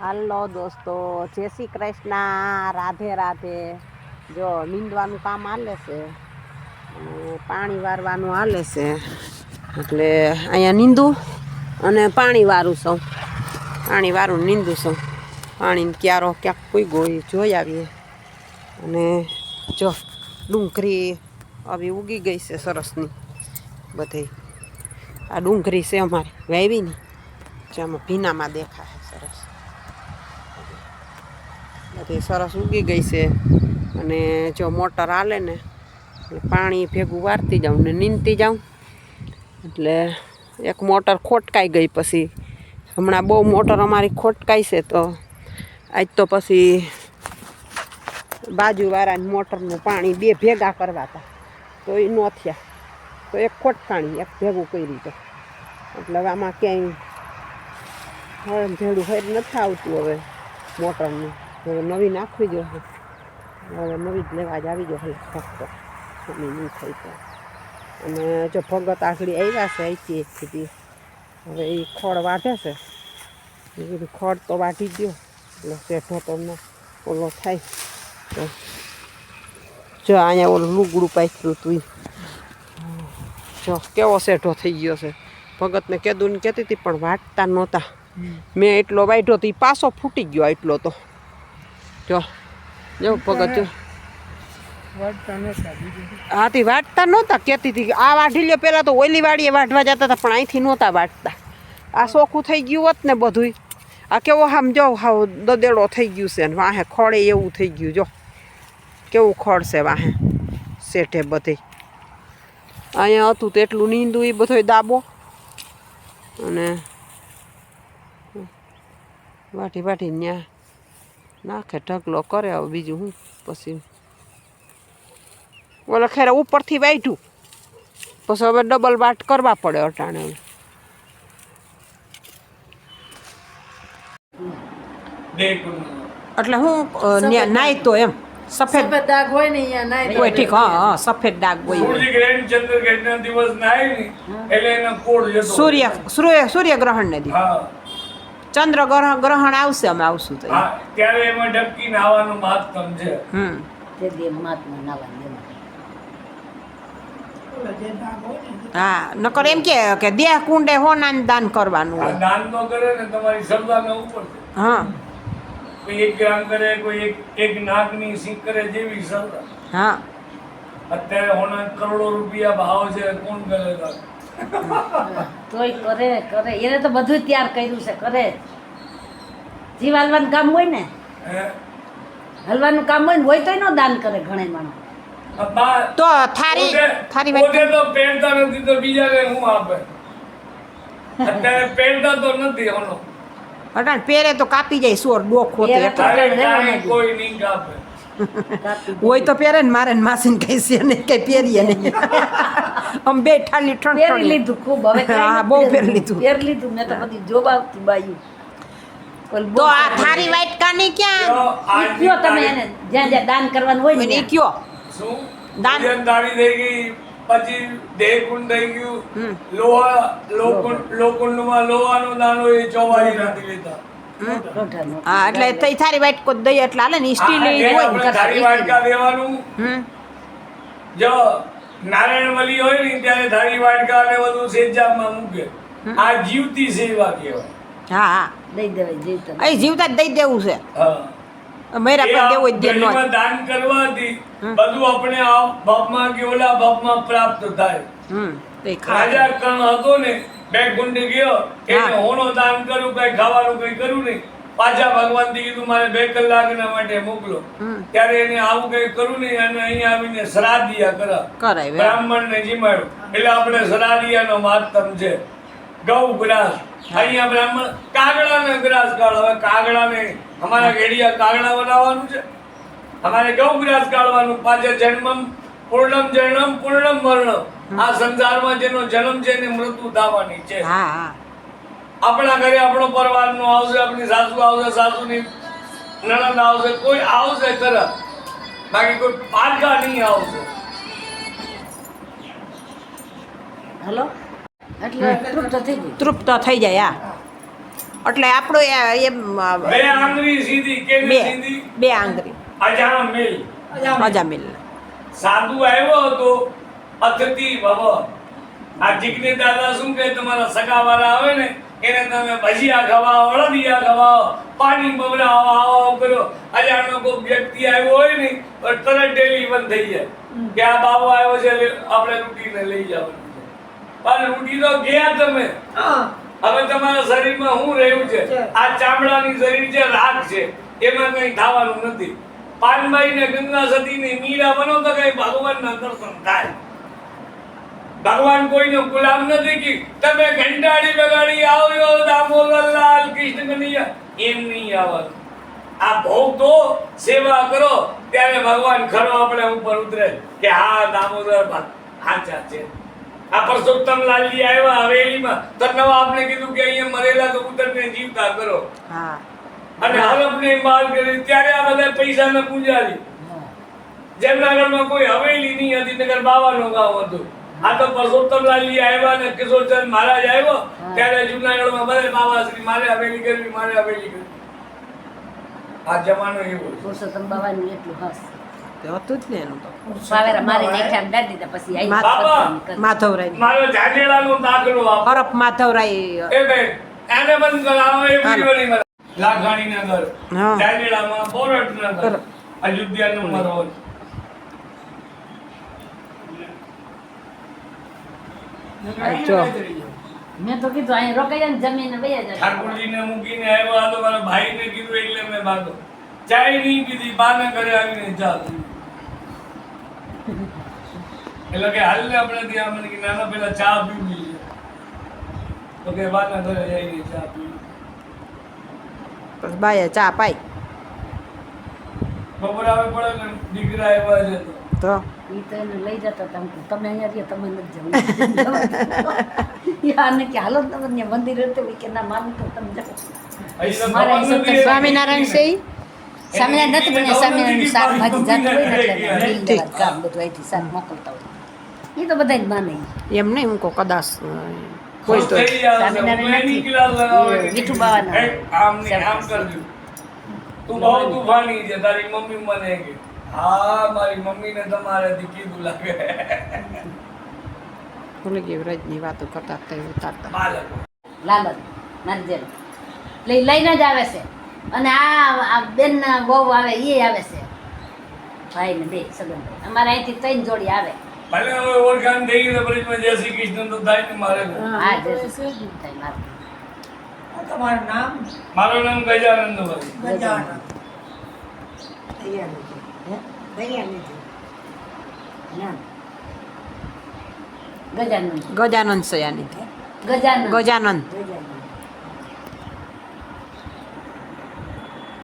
હાલો દોસ્તો, જય શ્રી કૃષ્ણ, રાધે રાધે. જો, નીંદવાનું કામ હાલે છે. પાણી વારવાનું હાલે છે. એટલે અહીંયા નીંદું અને પાણી વારું છું. પાણી વારું નીંદું છું. પાણીને ક્યારો ક્યાંક કોઈ ગોળી જોઈ આવીએ. અને જો ડુંગળી આવી ઉગી ગઈ છે સરસની બધી. આ ડુંગળી છે અમારે વાવીની જેમાં ભીનામાં દેખાય સરસ. બધી સરસ ઉગી ગઈ છે. અને જો મોટર હાલે ને પાણી ભેગું વારતી જાઉં ને નીંદતી જાઉં. એટલે એક મોટર ખોટકાઈ ગઈ પછી. હમણાં બહુ મોટર અમારી ખોટકાઈ છે તો આજ તો પછી બાજુવાળાની મોટરનું પાણી બે ભેગા કરવા હતા તો એ ન થયા. તો એક ખોટકાણી એક ભેગું કરી તો. એટલે આમાં ક્યાંય હળ ભેડું ફેર નથી આવતું હવે મોટરનું. હવે નવી નાખવી જોઈએ હવે. નવી જ લેવા જ આવી જોઈએ ફક્ત. એની નહીં થઈ તો. અને જો ભગત આગળ આવ્યા છે અહીંથી એકથી હવે એ ખોળ વાઢે છે. એ કીધું ખોળ તો વાઢી ગયો એટલે શેઠો તો ન ઓલો થાય. તો જો અહીંયા ઓલું લુગડું પાથર્યું તું. જો કેવો શેઠો થઈ ગયો છે. ભગતને કીધું ને કહેતી હતી પણ વાટતા નહોતા. મેં એટલો વાઢ્યો તો એ પાછો ફૂટી ગયો એટલો તો. જો જો ભગત જો હાથી વાટતા નહોતા કહેતી હતી આ વાઢી લ્યો પહેલાં તો ઓલી વાડીએ વાઢવા જતા હતા પણ અહીંથી નહોતા વાટતા. આ સોખું થઈ ગયું હોત ને બધુંય. આ કેવો આમ જો હાવ દદેડો થઈ ગયું છે ને વાહે ખોળે એવું થઈ ગયું જો. કેવું ખોળ છે વાહે શેઠે બધે. અહીંયા હતું તેટલું નીંદું એ બધો દાબો. અને વાટી વાટી ન્યા નાખે ઢગલો કરે હવે બીજું હું પછી. ઓલા ખેર ઉપરથી વાઢ્યું પછી હવે ડબલ વાટ કરવા પડે અટાણે એટલે હું નાય તો એમ. સફેદ. સફેદ હોય ને અહીંયા નાય કોઈ ઠીક હા હા સફેદ ડાઘ હોય. સૂર્ય સૂર્ય સૂર્ય સૂર્યગ્રહણ ને દી. હા. ચંદ્ર ગ્રહણ ગ્રહણ આવશે અમે આવશું તો. ત્યારે એમાં ડબકી નાવાનું મહત્તમ સમજે હમ. તે દે મહાત્મા નાવા હા નકર એમ કે કે દેહ કુંડે હોનાન દાન કરવાનું હોય. દાન તો કરે ને તમારી શ્રદ્ધાના ઉપર. હા. કોઈ એક ગ્રામ કરે કોઈ એક એક નાગની સિંક કરે જેવી શ્રદ્ધા હા. અત્યારે હોના કરોડો રૂપિયા ભાવ છે કોણ કરે તોય કરે કરે. એને તો બધું તૈયાર કર્યું છે કરે. જીવ હલવાનું કામ હોય ને? હલવાનું કામ હોય ને હોય તોય નો દાન કરે ઘણે માણસ તો થારી થારી પોતે તો પહેરતા નથી તો બીજાને હું આપે? અત્યારે પહેરતા તો નથી ઓનો અટાણ પહેરે તો કાપી જાય સોર ડોખો તો કાંઈ નહીં કાપે. હોય તો પહેરે ને મારે ને માસીને કઈ છે ને કઈ પહેરીએ નહીં આમ બે ઠાલી ઠણ પહેરી લીધું ખૂબ હવે હા, બહુ પહેરી લીધું. પહેરી લીધું મેં તો બધી જોબ આવતી બાયું તો આ થારી થારી વાટકાની ક્યાં? કયો તમે એને જ્યાં જ્યાં દાન કરવાનું હોય ને એ કયો? શું? દાન- દાન થઈ ગઈ પછી દેહકુંડ થઈ ગયું. લોહા લોકુંડ લોકુંડમાં દાન હોય એ ચોવાઈ નથી લેતા. હા એટલે તઈ થારી વાટ કો દઈ એટલે હાલે ને સ્ટીલ હોય થારી વાટકા દેવાનું જો નારાયણ વલી હોય ને ત્યારે થાળી વાટકા ને બધું સેજામાં મૂકે. આ જીવતી સેવા કહેવાય. હા હા. દઈ દેવાય જીવતા અહીં જીવતા દઈ દેવું છે. હા. મેરા પર આ જ દે દાન કરવાથી બધું આપણે આ બાપમાં કે ઓલા બાપમાં પ્રાપ્ત થાય. હમ. તે રાજા કણ હતો ને બે કુંડ ગયો એને. હોનો દાન કર્યું કઈ ખાવાનું કઈ કર્યું નહીં. પાછા ભગવાન કીધું મારે બે કલાકના માટે મોકલો. ત્યારે એને આવું કઈ કરું નહીં અને અહીંયા આવીને શ્રાદ્ધિયા કરા. બ્રાહ્મણ ને જીમાડ્યું. એટલે આપણે શ્રાદ્ધિયાનો મહત્તમ છે. ગૌ ગ્રાસ. અહીંયા બ્રાહ્મણ કાગડા ને ગ્રાસ કાઢો. હવે કાગડા ને અમારા ઘેડિયા કાગડા બનાવવાનું છે. અમારે ગૌ ગ્રાસ કાઢવાનું. પાછા જન્મમ પૂર્ણમ જન્મ પૂર્ણમ મરણમ આ સંસારમાં જેનો જન્મ છે એને મૃત્યુ થવાની છે. હા હા. આપણા ઘરે આપણો પરિવારનો આવશે આપણી સાસુ આવશે સાસુની નણંદ આવશે કોઈ આવશે ખરા બાકી કોઈ પારકા નહીં આવશે. હલો? એટલે તૃપ્ત થઈ ગઈ. તૃપ્ત થઈ જાય આ એટલે આપણો એ- એમ બે આંગળી સીધી કે બે સીધી? બે આંગળી. અજાણ મિલ અજામિલ. સાધુ આવ્યો હતો અતિથિ ભવ. આ જીગ્ને દાદા શું કે તમારા સગાવાળા આવે ને એને તમે ભજીયા ખવાઓ અળદિયા ખવાઓ પાણી બબડાવો આવો કર્યો. અજાણો કોઈ વ્યક્તિ આવ્યો હોય ને તો તરત ડેલી બંધ થઈ જાય. કે આ બાબો આવ્યો છે આપણે લૂંટીને લઈ જવાનું છે. પણ લૂંટી તો ગયા તમે. હવે તમારા શરીરમાં શું રહ્યું છે? આ ચામડાની શરીર છે રાખ છે. એમાં કઈ થવાનું નથી. પાનબાઈ ને ગંગા સતી ને મીરા બનો તો કઈ ભગવાનના દર્શન થાય. ભગવાન કોઈનો ગુલામ નથી કે તમે ઘંટાડી બગાડી આવ્યો દામોદરલાલ કૃષ્ણ કનૈયા એમ નહીં આવત. આ ભોગ તો સેવા કરો ત્યારે ભગવાન ખરો આપણે ઉપર ઉતરે કે હા દામોદર સાચા છે. આ પરસોત્તમ લાલજી આવ્યા હવેલીમાં. તો નવા આપણે કીધું કે અહીંયા મરેલા કબૂતરને જીવતા કરો. અને હલફને માલ કરી ત્યારે આ બધા પૈસાને પૂજારી. જેમના ઘરમાં કોઈ હવેલી નહીં હતી નગર બાવાનો ગામ હતું. આ તો પરસોત્તમ લાલજી આવ્યા ને કિશોરચંદ મહારાજ આવ્યો ત્યારે જુનાગઢમાં બધા બાબા શ્રી મારે હવેલી કરવી મારે હવેલી કરવી. આ જમાનો એવો. પુરુષોત્તમ બાવાનું એટલું હસ. તે હતું જ ને એનું તો. પાવેરા મારી નાખ્યા દીધા પછી આઈ માથા- કરતા ને માધવરાય. મારો જાડેલાનો દાખલો હરફ માધવરાય એ બેન એને બંધ કરાવો એ હાલો. નહીં બનાવો. લાખાણીના ઘર હા. જાડેલામાં બોરડના અયોધ્યાનો મરોડ જો. મેં તો કીધું અહીં રોકાઈ જાય જમીન બે વયા જાય ઠાકોરજીને મૂકીને આવ્યો આ તો મારા ભાઈને કીધું એટલે મેં બાંધો. ચાય નહીં પીધી બાને ઘરે આવીને ચા એટલે કે હાલ ને આપણે ત્યાં મને કે નાના પેલા ચા પીવી છે તો કે બાના ઘરે જઈને ચા પીવી બાએ ચા પાઈ. ખબર આવે પડે ને દીકરા આવ્યા છે તો. તો એ તો એને લઈ જતા હતા. તમે અહીંયા રહ્યો તમે નથી જવું. યાને કે હાલો તમે ત્યાં મંદિર હતું. કે ના માનું તો તમે જાઓ. મારા. સ્વામિનારાયણ છે સ્વામિનારાયણ નથી પણ સ્વામિનારાયણ શાકભાજી જાતું હોય ને એટલે ઠીક. બિલ દેવા કામ બધું અહીંથી શાક મોકલતા હોય. એ તો બધાય જ માને એમ નહીં હું કહું કદાચ કોઈ તો વિઠુ બાવાના. તું બહુ તૂફાની છે તારી મમ્મી મને કે. હા મારી મમ્મીને તમારેથી કીધું લાગે ભૂલી ગઈ વ્રજની વાતો કરતા હતા ઉતારતા. લાલન મારી લઈ લઈને જ આવે છે. અને આ બેન વહુ આવે એ આવે છે. ભાઈ ને બે સગન ભાઈ અમારે અહીંથી ત્રણ જોડી આવે. ભલે હવે ઓળખાણ થઈ ગઈ તો પછી જય શ્રી કૃષ્ણ તો થાય ને મારે. તો. હા જે થાય મારે. તમારું નામ? મારું નામ ગજાનંદ. ગજાનન ગજાનંદ. સયાની. ગજાનંદ. ગજાનંદ.